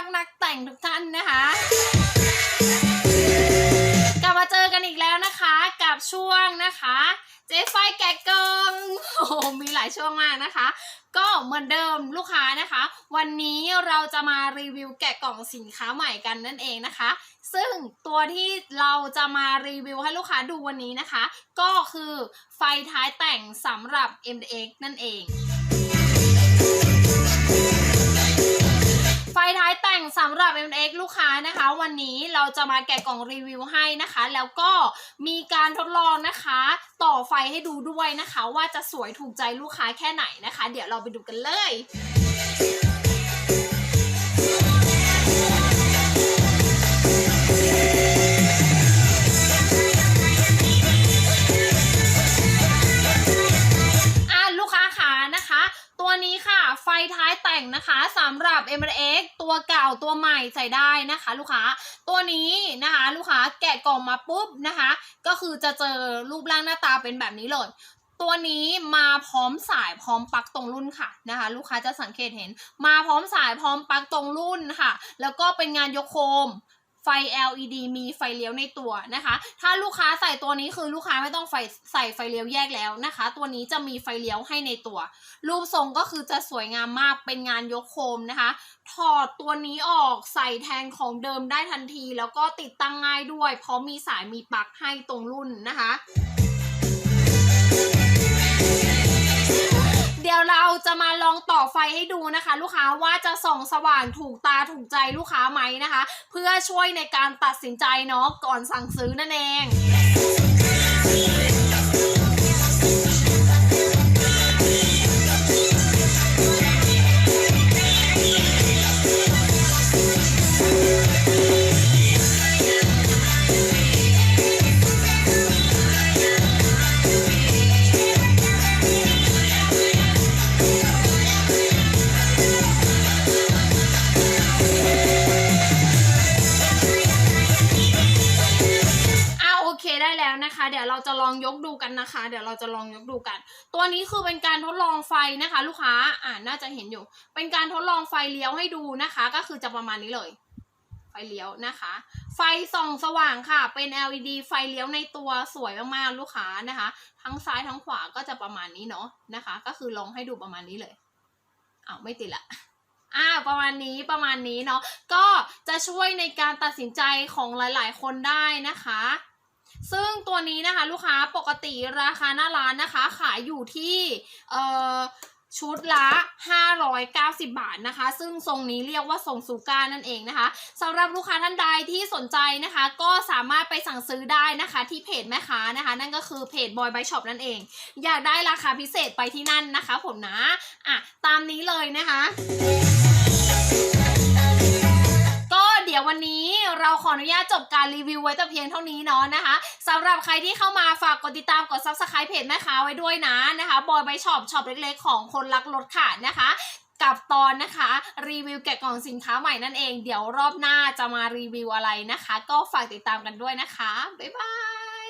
รักนักแต่งทุกท่านนะคะ กลับมาเจอกันอีกแล้วนะคะกับช่วงนะคะ เจ๊ไฟแกะกล่องโอ้มีหลายช่วงมากนะคะ ก็เหมือนเดิมลูกค้านะคะ วันนี้เราจะมารีวิวแกะกล่องสินค้าใหม่กันนั่นเองนะคะ ซึ่งตัวที่เราจะมารีวิวให้ลูกค้าดูวันนี้นะคะ ก็คือไฟท้ายแต่งสำหรับ MDX นั่นเอง สำหรับ MX ลูกค้านะคะ วันนี้เราจะมาแกะกล่องรีวิวให้นะคะ แล้วก็มีการทดลองนะคะ ต่อไฟให้ดูด้วยนะคะ ว่าจะสวยถูกใจลูกค้าแค่ไหนนะคะ เดี๋ยวเราไปดูกันเลย นะคะสำหรับ m x ตัวเก่าตัวใหม่ใส่ได้นะคะ ลูกค้าตัวนี้นะคะ ลูกค้าแกะกล่องมาปุ๊บนะคะ ก็คือจะเจอรูปร่างหน้าตาเป็นแบบนี้เลยตัวนี้มาพร้อมสายพร้อมปักตรงรุ่นค่ะนะคะ ลูกค้าจะสังเกตเห็น มาพร้อมสายพร้อมปักตรงรุ่นค่ะ แล้วก็เป็นงานยกโคม ไฟ LED มีไฟเลี้ยวในตัวนะคะ ถ้าลูกค้าใส่ตัวนี้คือลูกค้าไม่ต้องไฟใส่ไฟเลี้ยวแยกแล้วนะคะ ตัวนี้จะมีไฟเลี้ยวให้ในตัว รูปทรงก็คือจะสวยงามมากเป็นงานยกโคมนะคะ ถอดตัวนี้ออกใส่แทนของเดิมได้ทันที แล้วก็ติดตั้งง่ายด้วย เพราะมีสายมีปลั๊กให้ตรงรุ่นนะคะ เดี๋ยวเราจะมาลองต่อไฟให้ดูนะคะ ลูกค้าว่าจะส่องสว่างถูกตาถูกใจลูกค้าไหมนะคะ เพื่อช่วยในการตัดสินใจเนาะก่อนสั่งซื้อนั่นเอง นะคะ เดี๋ยวเราจะลองยกดูกันนะคะ เดี๋ยวเราจะลองยกดูกัน ตัวนี้คือเป็นการทดลองไฟนะคะ ลูกค้าอ่าน่าจะเห็นอยู่ เป็นการทดลองไฟเลี้ยวให้ดูนะคะ ก็คือจะประมาณนี้เลย ไฟเลี้ยวนะคะ ไฟส่องสว่างค่ะ เป็น LED ไฟเลี้ยวในตัวสวยมากๆลูกค้านะคะ ทั้งซ้ายทั้งขวาก็จะประมาณนี้เนาะนะคะ ก็คือลองให้ดูประมาณนี้เลยอ้าวไม่ติดละอ่าประมาณนี้ประมาณนี้เนาะก็จะช่วยในการตัดสินใจของหลาย ๆ คนได้นะคะ ซึ่งตัวนี้นะคะลูกค้าปกติราคาหน้าร้านนะคะ ขายอยู่ที่เอ่อชุดละ 590 บาทนะคะ ซึ่งทรงนี้เรียกว่าทรงซูก้านั่นเองนะคะสำหรับลูกค้าท่านใดที่สนใจนะคะ ก็สามารถไปสั่งซื้อได้นะคะ ที่เพจแม่ค้านะคะ นั่นก็คือเพจบอยไบช็อปนั่นเอง อยากได้ราคาพิเศษไปที่นั่นนะคะผมนะ อะ ตามนี้เลยนะคะ ออนุญาตจบการรีวิวไว้แต่เพียงเท่านี้เนาะนะคะสำหรับใครที่เข้ามาฝากกดติดตามกด subscribe เพจแม่ค้าไว้ด้วยนะนะคะบอยไบช็อปช็อปเล็กๆของคนรักรถค่ะนะคะกับตอนนะคะรีวิวแกะกล่องสินค้าใหม่นั่นเอง เดี๋ยวรอบหน้าจะมารีวิวอะไรนะคะ ก็ฝากติดตามกันด้วยนะคะ บ๊ายบาย